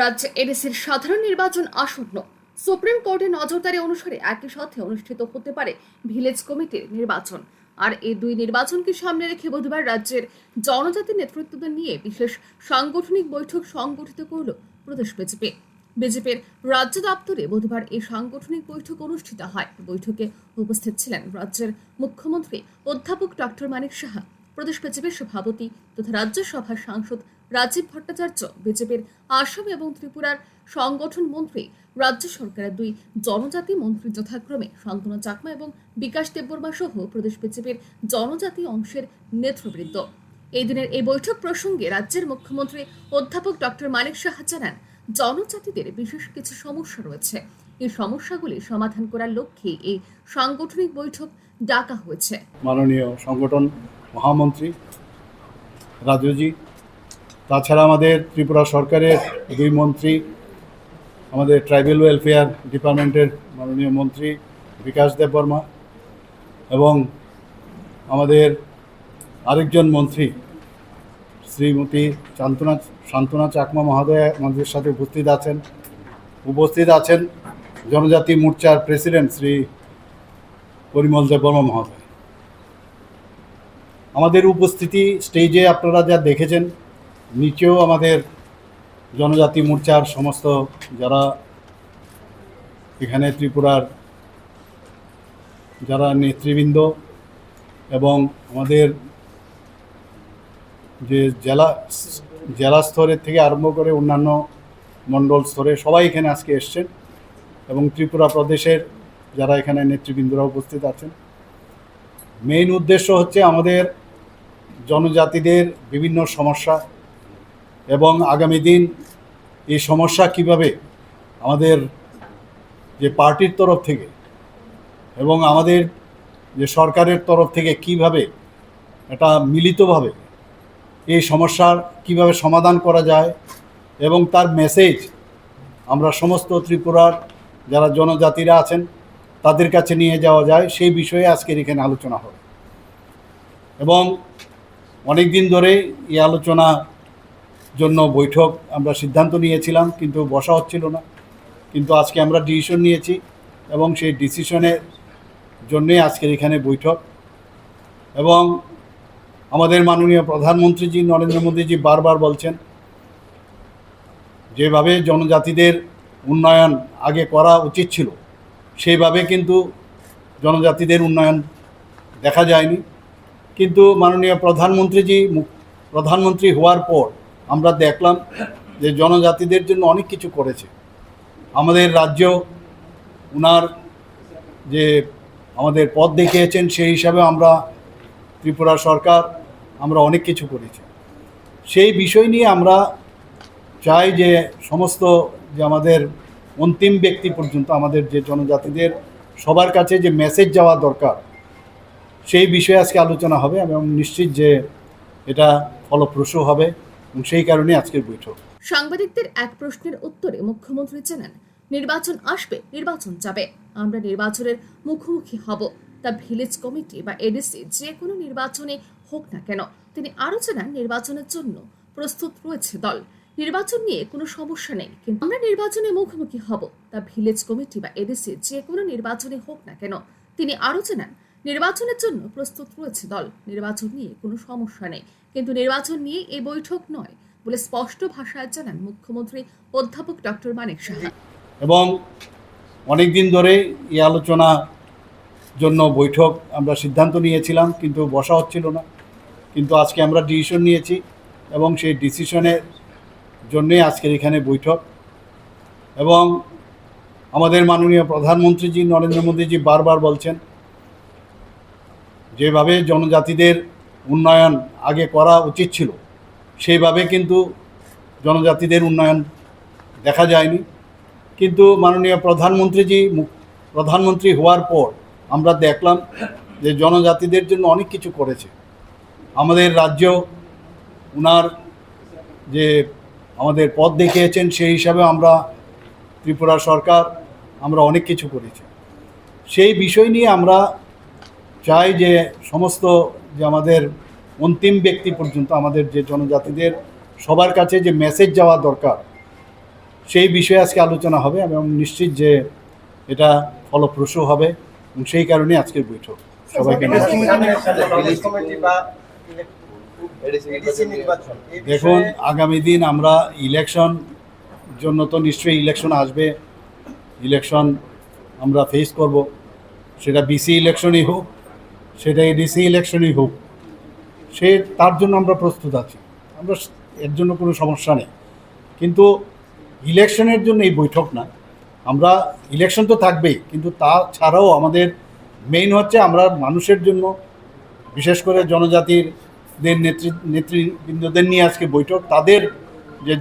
রাজ্যে এডিসির সাধারণ নির্বাচন আসন্ন। সুপ্রিম কোর্টের নজরদারি অনুসারে একই সাথে অনুষ্ঠিত হতে পারে ভিলেজ কমিটির নির্বাচন। আর এই দুই নির্বাচনকে সামনে রেখে বুধবার রাজ্যের জনজাতি নেতৃত্বদের নিয়ে বিশেষ সাংগঠনিক বৈঠক সংগঠিত করল প্রদেশ বিজেপি। বিজেপির রাজ্য দপ্তরে বুধবার এই সাংগঠনিক বৈঠক অনুষ্ঠিত হয়। বৈঠকে উপস্থিত ছিলেন রাজ্যের মুখ্যমন্ত্রী অধ্যাপক ডক্টর মানিক সাহা, প্রদেশ বিজেপির সভাপতি তথা রাজ্যসভার সাংসদ রাজীব ভট্টাচার্য, বিজেপির আসাম এবং ত্রিপুরার সংগঠন মন্ত্রী, রাজ্য সরকারের দুই জনজাতি মন্ত্রী যথাক্রমে শান্তনু চাকমা এবং বিকাশ দেববর্মা সহ প্রদেশ বিজেপির জনজাতি অংশের নেতৃবৃন্দ। এই দিনের এই বৈঠক প্রসঙ্গে রাজ্যের মুখ্যমন্ত্রী অধ্যাপক ডক্টর মানিক সাহা জানান, জনজাতিদের বিশেষ কিছু সমস্যা রয়েছে। এই সমস্যাগুলি সমাধান করার লক্ষ্যে এই সাংগঠনিক বৈঠক ডাকা হয়েছে। মাননীয় সংগঠন মহামন্ত্রী রাজুজি তাছাড়া আমাদের ত্রিপুরা সরকারের দুই মন্ত্রী, আমাদের ট্রাইবেল ওয়েলফেয়ার ডিপার্টমেন্টের মাননীয় মন্ত্রী বিকাশ দেববর্মা এবং আমাদের আরেকজন মন্ত্রী, শ্রীমতী শান্তনা শান্তনা চাকমা মহোদয়া আমাদের সাথে উপস্থিত আছেন। উপস্থিত আছেন জনজাতি মোর্চার প্রেসিডেন্ট শ্রী পরিমল দেববর্মা মহোদয়। আমাদের উপস্থিতি স্টেজে আপনারা যা দেখেছেন নিচেও আমাদের জনজাতি মোর্চার সমস্ত যারা এখানে ত্রিপুরার যারা নেতৃবৃন্দ এবং আমাদের যে জেলা জেলা স্তরের থেকে আরম্ভ করে অন্যান্য মণ্ডল স্তরে সবাই এখানে আজকে এসছেন এবং ত্রিপুরা প্রদেশের যারা এখানে নেতৃবৃন্দরা উপস্থিত আছেন। মেইন উদ্দেশ্য হচ্ছে আমাদের জনজাতিদের বিভিন্ন সমস্যা এবং আগামী দিন এই সমস্যা কীভাবে আমাদের যে পার্টির তরফ থেকে এবং আমাদের যে সরকারের তরফ থেকে কীভাবে এটা মিলিতভাবে এই সমস্যার কীভাবে সমাধান করা যায় এবং তার মেসেজ আমরা সমস্ত ত্রিপুরার যারা জনজাতিরা আছেন, তাদের কাছে নিয়ে যাওয়া যায়। সেই বিষয়ে আজকের এখানে আলোচনা হবে। এবং অনেক দিন ধরে এই আলোচনা জন্য বৈঠক আমরা সিদ্ধান্ত নিয়েছিলাম, কিন্তু বসা হচ্ছিল না। কিন্তু আজকে আমরা ডিসিশন নিয়েছি এবং সেই ডিসিশনের জন্যই আজকের এখানে বৈঠক। এবং আমাদের মাননীয় প্রধানমন্ত্রীজি নরেন্দ্র মোদীজি বারবার বলছেন, যেভাবে জনজাতিদের উন্নয়ন আগে করা উচিত ছিল, সেইভাবে কিন্তু জনজাতিদের উন্নয়ন দেখা যায়নি। কিন্তু মাননীয় প্রধানমন্ত্রীজি, প্রধানমন্ত্রী হওয়ার পর আমরা দেখলাম যে জনজাতিদের জন্য অনেক কিছু করেছে। আমাদের রাজ্য উনার যে আমাদের পথ দেখিয়েছেন সেই হিসাবে আমরা ত্রিপুরা সরকার আমরা অনেক কিছু করেছি। সেই বিষয় নিয়ে আমরা চাই যে সমস্ত যে আমাদের অন্তিম ব্যক্তি পর্যন্ত আমাদের যে জনজাতিদের সবার কাছে যে মেসেজ যাওয়া দরকার, সেই বিষয়ে আজকে আলোচনা হবে এবং নিশ্চিত যে এটা ফলপ্রসূ হবে। সেই কারণে আজকের বৈঠক। সাংবাদিকদের এক প্রশ্নের উত্তরে মুখ্যমন্ত্রী জানান, নির্বাচন আসবে, নির্বাচন যাবে, আমরা নির্বাচনের মুখোমুখি হব। তা ভিলেজ কমিটি বা এডিসি যে কোনো নির্বাচনে হোক না কেন, তিনি আরও জানান, নির্বাচনের জন্য প্রস্তুত রয়েছে দল। নির্বাচন নিয়ে কোনো সমস্যা নেই, কিন্তু আমরা নির্বাচনে মুখোমুখি হব। তা ভিলেজ কমিটি বা এডিসি যে কোনো নির্বাচনে হোক না কেন, তিনি আরও জানান নির্বাচনের জন্য প্রস্তুত রয়েছে দল। নির্বাচন নিয়ে কোনো সমস্যা নেই। কিন্তু নির্বাচন নিয়ে এই বৈঠক নয় বলে স্পষ্ট ভাষায় জানান মুখ্যমন্ত্রী অধ্যাপক ডক্টর মানিক সাহা। এবং অনেক দিন ধরে এই আলোচনা জন্য বৈঠক আমরা সিদ্ধান্ত নিয়েছিলাম, কিন্তু বসা হচ্ছিল না। কিন্তু আজকে আমরা ডিসিশন নিয়েছি এবং সেই ডিসিশনের জন্যই আজকের এখানে বৈঠক। এবং আমাদের মাননীয় প্রধানমন্ত্রীজি নরেন্দ্র মোদীজি বারবার বলছেন যেভাবে জনজাতিদের উন্নয়ন আগে করা উচিত ছিল, সেইভাবে কিন্তু জনজাতিদের উন্নয়ন দেখা যায়নি। কিন্তু মাননীয় প্রধানমন্ত্রীজি প্রধানমন্ত্রী হওয়ার পর আমরা দেখলাম যে জনজাতিদের জন্য অনেক কিছু করেছে। আমাদের রাজ্য উনার যে আমাদের পথ দেখিয়েছেন, সেই হিসাবে আমরা ত্রিপুরা সরকার আমরা অনেক কিছু করেছি। সেই বিষয় নিয়ে আমরা চাই যে সমস্ত যে আমাদের অন্তিম ব্যক্তি পর্যন্ত আমাদের যে জনজাতিদের সবার কাছে যে মেসেজ যাওয়া দরকার সেই বিষয়ে আজকে আলোচনা হবে এবং নিশ্চিত যে এটা ফলপ্রসূ হবে এবং সেই কারণে আজকের বৈঠক সবাইকে দেখুন আগামী দিন আমরা ইলেকশন জন্য তো নিশ্চয়ই ইলেকশন আসবে ইলেকশন আমরা ফেস করব সেটা বিসি ইলেকশনই হোক সেটা এডিসি ইলেকশনই হোক, সে তার জন্য আমরা প্রস্তুত আছি। আমরা এর জন্য কোনো সমস্যা নেই। কিন্তু ইলেকশনের জন্য এই বৈঠক না। আমরা, ইলেকশন তো থাকবেই, কিন্তু তা ছাড়াও আমাদের মেইন হচ্ছে আমরা মানুষের জন্য, বিশেষ করে জনজাতির দের নেতৃ নেতৃবৃন্দদের নিয়ে আজকে বৈঠক। তাদের যে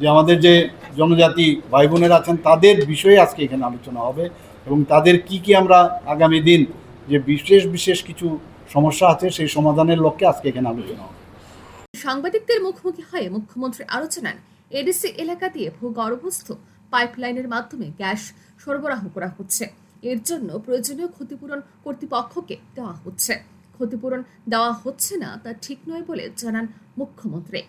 যে আমাদের যে জনজাতি ভাই বোনেরা আছেন, তাদের বিষয়ে আজকে এখানে আলোচনা হবে এবং তাদের কি কি আমরা আগামী দিন যে বিশেষ বিশেষ কিছু সমস্যা আছে, সেই সমাধানের লক্ষ্যে আজকে এখানে আলোচনা হবে। সাংবাদিকদের মুখোমুখি হয়ে মুখ্যমন্ত্রী আরও জানান এডিসি এলাকা দিয়ে ভূগর্ভস্থ পাইপলাইনের মাধ্যমে গ্যাস সরবরাহ করা হচ্ছে। এর জন্য প্রয়োজনীয় ক্ষতিপূরণ কর্তৃপক্ষকে দেওয়া হচ্ছে। ক্ষতিপূরণ দেওয়া হচ্ছে না, তা ঠিক নয় বলে জানান মুখ্যমন্ত্রী।